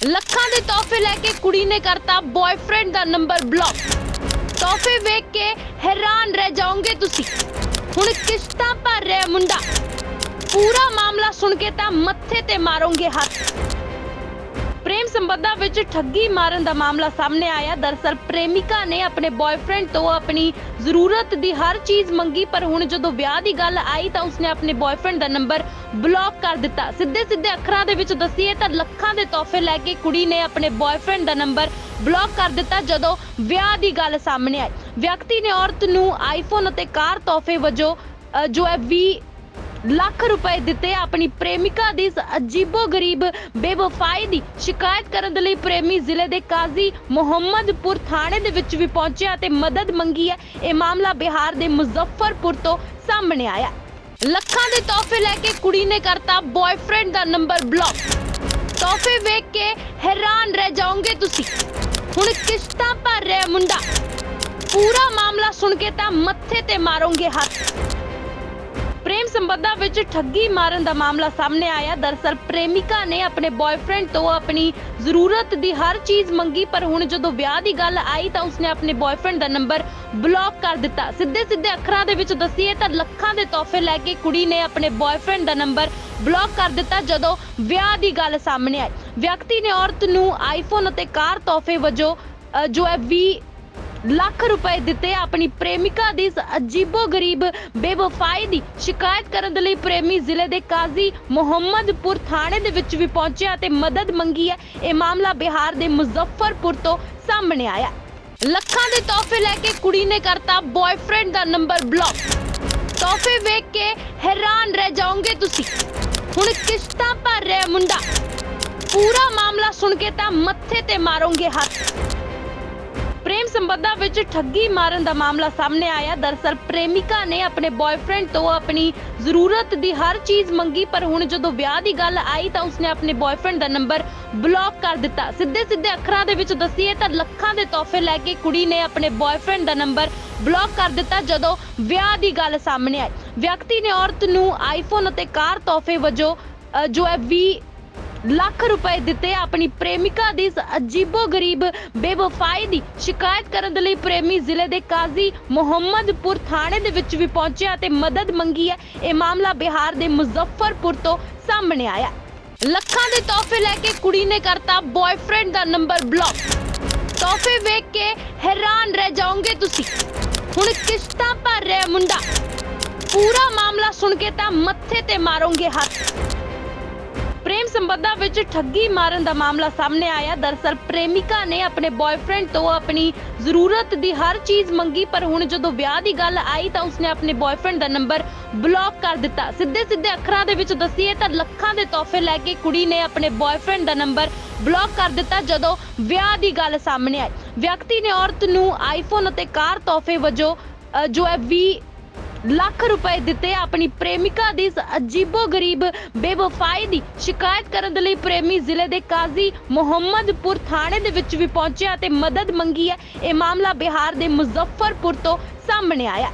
ਲੱਖਾਂ ਦੇ ਤੋਹਫੇ ਲੈ ਕੇ ਕੁੜੀ ਨੇ ਕਰਤਾ ਬॉयਫ੍ਰੈਂਡ ਦਾ ਨੰਬਰ ਬਲੌਕ ਤੋਹਫੇ ਵੇਖ ਕੇ ਹੈਰਾਨ ਰਹਿ ਜਾਓਗੇ ਤੁਸੀਂ। ਹੁਣ ਕਿਸ਼ਤਾਂ ਭਰ ਰਿਹਾ ਮੁੰਡਾ। ਪੂਰਾ ਮਾਮਲਾ ਸੁਣ ਕੇ ਤਾਂ ਮੱਥੇ ਤੇ ਮਾਰੋਗੇ ਹੱਥ। ਪ੍ਰੇਮ ਸੰਬੰਧਾਂ ਵਿੱਚ ਠੱਗੀ ਮਾਰਨ ਦਾ ਮਾਮਲਾ ਸਾਹਮਣੇ ਆਇਆ। ਦਰਸਲ ਪ੍ਰੇਮਿਕਾ ਨੇ ਆਪਣੇ ਬॉयਫ੍ਰੈਂਡ ਤੋਂ ਆਪਣੀ ਜ਼ਰੂਰਤ ਦੀ ਹਰ ਚੀਜ਼ ਮੰਗੀ, ਪਰ ਹੁਣ ਜਦੋਂ ਵਿਆਹ ਦੀ ਗੱਲ ਆਈ ਤਾਂ ਉਸਨੇ ਆਪਣੇ ਬॉयਫ੍ਰੈਂਡ ਦਾ ਨੰਬਰ ਬਲੌਕ ਕਰ ਦਿੱਤਾ। ਸਿੱਧੇ ਸਿੱਧੇ ਅੱਖਰਾਂ ਦੇ ਵਿੱਚ ਦੱਸੀਏ ਤਾਂ ਲੱਖਾਂ ਦੇ ਤੋਹਫੇ ਲੈ ਕੇ ਕੁੜੀ ਨੇ ਆਪਣੇ ਬॉयਫ੍ਰੈਂਡ ਦਾ ਨੰਬਰ ਬਲੌਕ ਕਰ ਦਿੱਤਾ ਜਦੋਂ ਵਿਆਹ ਦੀ ਗੱਲ ਸਾਹਮਣੇ ਆਈ। ਵਿਅਕਤੀ ਨੇ ਔਰਤ ਨੂੰ ਆਈਫੋਨ ਅਤੇ ਕਾਰ ਤੋਹਫੇ ਵਜੋਂ ਜੋ ਹੈ 20 ਲੱਖ ਰੁਪਏ ਦਿੱਤੇ ਆਪਣੀ ਪ੍ਰੇਮਿਕਾ ਦੀ ਇਸ ਅਜੀਬੋ-ਗਰੀਬ, ਬੇਵਫਾਈ ਦੀ ਸ਼ਿਕਾਇਤ ਕਰਨ ਦੇ ਲਈ ਪ੍ਰੇਮੀ ਜ਼ਿਲ੍ਹੇ ਦੇ ਕਾਜ਼ੀ ਮੁਹੰਮਦਪੁਰ ਥਾਣੇ ਦੇ ਵਿੱਚ ਵੀ ਪਹੁੰਚਿਆ ਤੇ ਮਦਦ ਮੰਗੀ ਹੈ। ਇਹ ਮਾਮਲਾ ਬਿਹਾਰ ਦੇ ਮੁਜ਼ੱਫਰਪੁਰ ਤੋਂ ਸਾਹਮਣੇ ਆਇਆ। ਲੱਖਾਂ ਦੇ ਤੋਹਫੇ ਲੈ ਕੇ ਕੁੜੀ ਨੇ ਕਰਤਾ ਬॉयਫ੍ਰੈਂਡ ਦਾ ਨੰਬਰ ਬਲੌਕ। ਤੋਹਫੇ ਵੇਖ ਕੇ ਹੈਰਾਨ ਰਹਿ ਜਾਓਗੇ ਤੁਸੀਂ। ਹੁਣ ਕਿਸ਼ਤਾਂ ਭਰ ਰਿਹਾ ਮੁੰਡਾ। ਪੂਰਾ ਮਾਮਲਾ ਸੁਣ ਕੇ ਤਾਂ ਮੱਥੇ ਤੇ ਮਾਰੋਗੇ ਹੱਥ। ਸੰਬੰਧਾਂ ਵਿੱਚ ਠੱਗੀ ਮਾਰਨ ਦਾ ਮਾਮਲਾ ਸਾਹਮਣੇ ਆਇਆ। ਦਰਸਲ ਪ੍ਰੇਮਿਕਾ ਨੇ ਆਪਣੇ ਬॉयਫ੍ਰੈਂਡ ਤੋਂ ਆਪਣੀ ਜ਼ਰੂਰਤ ਦੀ ਹਰ ਚੀਜ਼ ਮੰਗੀ, ਪਰ ਹੁਣ ਜਦੋਂ ਵਿਆਹ ਦੀ ਗੱਲ ਆਈ ਤਾਂ ਉਸਨੇ ਆਪਣੇ ਬॉयਫ੍ਰੈਂਡ ਦਾ ਨੰਬਰ ਬਲੌਕ ਕਰ ਦਿੱਤਾ। ਸਿੱਧੇ ਸਿੱਧੇ ਅੱਖਰਾਂ ਦੇ ਵਿੱਚ ਦੱਸੀਏ ਤਾਂ ਲੱਖਾਂ ਦੇ ਤੋਹਫੇ ਲੈ ਕੇ ਕੁੜੀ ਨੇ ਆਪਣੇ ਬॉयਫ੍ਰੈਂਡ ਦਾ ਨੰਬਰ ਬਲੌਕ ਕਰ ਦਿੱਤਾ ਜਦੋਂ ਵਿਆਹ ਦੀ ਗੱਲ ਸਾਹਮਣੇ ਆਈ। ਵਿਅਕਤੀ ਨੇ ਔਰਤ ਨੂੰ ਆਈਫੋਨ ਅਤੇ ਕਾਰ ਤੋਹਫੇ ਵਜੋਂ ਜੋ ਹੈ 20 ਲੱਖ ਰੁਪਏ ਦਿੱਤੇ ਆਪਣੀ ਪ੍ਰੇਮਿਕਾ ਦੀ ਇਸ ਅਜੀਬੋ-ਗਰੀਬ, ਬੇਵਫਾਈ ਦੀ ਸ਼ਿਕਾਇਤ ਕਰਨ ਦੇ ਲਈ ਪ੍ਰੇਮੀ ਜ਼ਿਲ੍ਹੇ ਦੇ ਕਾਜ਼ੀ ਮੁਹੰਮਦਪੁਰ ਥਾਣੇ ਦੇ ਵਿੱਚ ਵੀ ਪਹੁੰਚਿਆ ਤੇ ਮਦਦ ਮੰਗੀ ਹੈ। ਇਹ ਮਾਮਲਾ ਬਿਹਾਰ ਦੇ ਮੁਜ਼ੱਫਰਪੁਰ ਤੋਂ ਸਾਹਮਣੇ ਆਇਆ। ਲੱਖਾਂ ਦੇ ਤੋਹਫੇ ਲੈ ਕੇ ਕੁੜੀ ਨੇ ਕਰਤਾ ਬॉयਫ੍ਰੈਂਡ ਦਾ ਨੰਬਰ ਬਲੌਕ। ਤੋਹਫੇ ਵੇਖ ਕੇ ਹੈਰਾਨ ਰਹਿ ਜਾਓਗੇ ਤੁਸੀਂ। ਹੁਣ ਕਿਸ਼ਤਾਂ ਭਰ ਰਿਹਾ ਮੁੰਡਾ। ਪੂਰਾ ਮਾਮਲਾ ਸੁਣ ਕੇ ਤਾਂ ਮੱਥੇ ਤੇ ਮਾਰੋਗੇ ਹੱਥ। ਸੰਬੰਧਾਂ ਵਿੱਚ ਠੱਗੀ ਮਾਰਨ ਦਾ ਮਾਮਲਾ ਸਾਹਮਣੇ ਆਇਆ। ਦਰਸਲ ਪ੍ਰੇਮਿਕਾ ਨੇ ਆਪਣੇ ਬॉयਫ੍ਰੈਂਡ ਤੋਂ ਆਪਣੀ ਜ਼ਰੂਰਤ ਦੀ ਹਰ ਚੀਜ਼ ਮੰਗੀ, ਪਰ ਹੁਣ ਜਦੋਂ ਵਿਆਹ ਦੀ ਗੱਲ ਆਈ ਤਾਂ ਉਸਨੇ ਆਪਣੇ ਬॉयਫ੍ਰੈਂਡ ਦਾ ਨੰਬਰ ਬਲੌਕ ਕਰ ਦਿੱਤਾ। ਸਿੱਧੇ ਸਿੱਧੇ ਅੱਖਰਾਂ ਦੇ ਵਿੱਚ ਦੱਸੀਏ ਤਾਂ ਲੱਖਾਂ ਦੇ ਤੋਹਫੇ ਲੈ ਕੇ ਕੁੜੀ ਨੇ ਆਪਣੇ ਬॉयਫ੍ਰੈਂਡ ਦਾ ਨੰਬਰ ਬਲੌਕ ਕਰ ਦਿੱਤਾ ਜਦੋਂ ਵਿਆਹ ਦੀ ਗੱਲ ਸਾਹਮਣੇ ਆਈ। ਵਿਅਕਤੀ ਨੇ ਔਰਤ ਨੂੰ ਆਈਫੋਨ ਅਤੇ ਕਾਰ ਤੋਹਫੇ ਵਜੋਂ ਜੋ ਹੈ 20 ਲੱਖ ਰੁਪਏ ਦਿੱਤੇ ਆਪਣੀ ਪ੍ਰੇਮਿਕਾ ਦੀ ਇਸ ਅਜੀਬੋ-ਗਰੀਬ, ਬੇਵਫਾਈ ਦੀ ਸ਼ਿਕਾਇਤ ਕਰਨ ਦੇ ਲਈ ਪ੍ਰੇਮੀ ਜ਼ਿਲ੍ਹੇ ਦੇ ਕਾਜ਼ੀ ਮੁਹੰਮਦਪੁਰ ਥਾਣੇ ਦੇ ਵਿੱਚ ਵੀ ਪਹੁੰਚਿਆ ਤੇ ਮਦਦ ਮੰਗੀ ਹੈ। ਇਹ ਮਾਮਲਾ ਬਿਹਾਰ ਦੇ ਮੁਜ਼ੱਫਰਪੁਰ ਤੋਂ ਸਾਹਮਣੇ ਆਇਆ। ਲੱਖਾਂ ਦੇ ਤੋਹਫੇ ਲੈ ਕੇ ਕੁੜੀ ਨੇ ਕਰਤਾ ਬॉयਫ੍ਰੈਂਡ ਦਾ ਨੰਬਰ ਬਲੌਕ। ਤੋਹਫੇ ਵੇਖ ਕੇ ਹੈਰਾਨ ਰਹਿ ਜਾਓਗੇ ਤੁਸੀਂ। ਹੁਣ ਕਿਸ਼ਤਾਂ ਭਰ ਰਿਹਾ ਮੁੰਡਾ। ਪੂਰਾ ਮਾਮਲਾ ਸੁਣ ਕੇ ਤਾਂ ਮੱਥੇ ਤੇ ਮਾਰੋਗੇ ਹੱਥ। ਪ੍ਰੇਮ ਸੰਬੰਧਾਂ ਵਿੱਚ ਠੱਗੀ ਮਾਰਨ ਦਾ ਮਾਮਲਾ ਸਾਹਮਣੇ ਆਇਆ। ਦਰਸਲ ਪ੍ਰੇਮਿਕਾ ਨੇ ਆਪਣੇ ਬॉयਫ੍ਰੈਂਡ ਤੋਂ ਆਪਣੀ ਜ਼ਰੂਰਤ ਦੀ ਹਰ ਚੀਜ਼ ਮੰਗੀ, ਪਰ ਹੁਣ ਜਦੋਂ ਵਿਆਹ ਦੀ ਗੱਲ ਆਈ ਤਾਂ ਉਸਨੇ ਆਪਣੇ ਬॉयਫ੍ਰੈਂਡ ਦਾ ਨੰਬਰ ਬਲੌਕ ਕਰ ਦਿੱਤਾ। ਸਿੱਧੇ ਸਿੱਧੇ ਅੱਖਰਾਂ ਦੇ ਵਿੱਚ ਦੱਸੀਏ ਤਾਂ ਲੱਖਾਂ ਦੇ ਤੋਹਫੇ ਲੈ ਕੇ ਕੁੜੀ ਨੇ ਆਪਣੇ ਬॉयਫ੍ਰੈਂਡ ਦਾ ਨੰਬਰ ਬਲੌਕ ਕਰ ਦਿੱਤਾ ਜਦੋਂ ਵਿਆਹ ਦੀ ਗੱਲ ਸਾਹਮਣੇ ਆਈ। ਵਿਅਕਤੀ ਨੇ ਔਰਤ ਨੂੰ ਆਈਫੋਨ ਅਤੇ ਕਾਰ ਤੋਹਫੇ ਵਜੋਂ ਜੋ ਹੈ 20 ਲੱਖ ਰੁਪਏ ਦਿੱਤੇ ਆਪਣੀ ਪ੍ਰੇਮਿਕਾ ਦੀ ਇਸ ਅਜੀਬੋ-ਗਰੀਬ, ਬੇਵਫਾਈ ਦੀ ਸ਼ਿਕਾਇਤ ਕਰਨ ਦੇ ਲਈ ਪ੍ਰੇਮੀ ਜ਼ਿਲ੍ਹੇ ਦੇ ਕਾਜ਼ੀ ਮੁਹੰਮਦਪੁਰ ਥਾਣੇ ਦੇ ਵਿੱਚ ਵੀ ਪਹੁੰਚਿਆ ਤੇ ਮਦਦ ਮੰਗੀ ਹੈ। ਇਹ ਮਾਮਲਾ ਬਿਹਾਰ ਦੇ ਮੁਜ਼ੱਫਰਪੁਰ ਤੋਂ ਸਾਹਮਣੇ ਆਇਆ।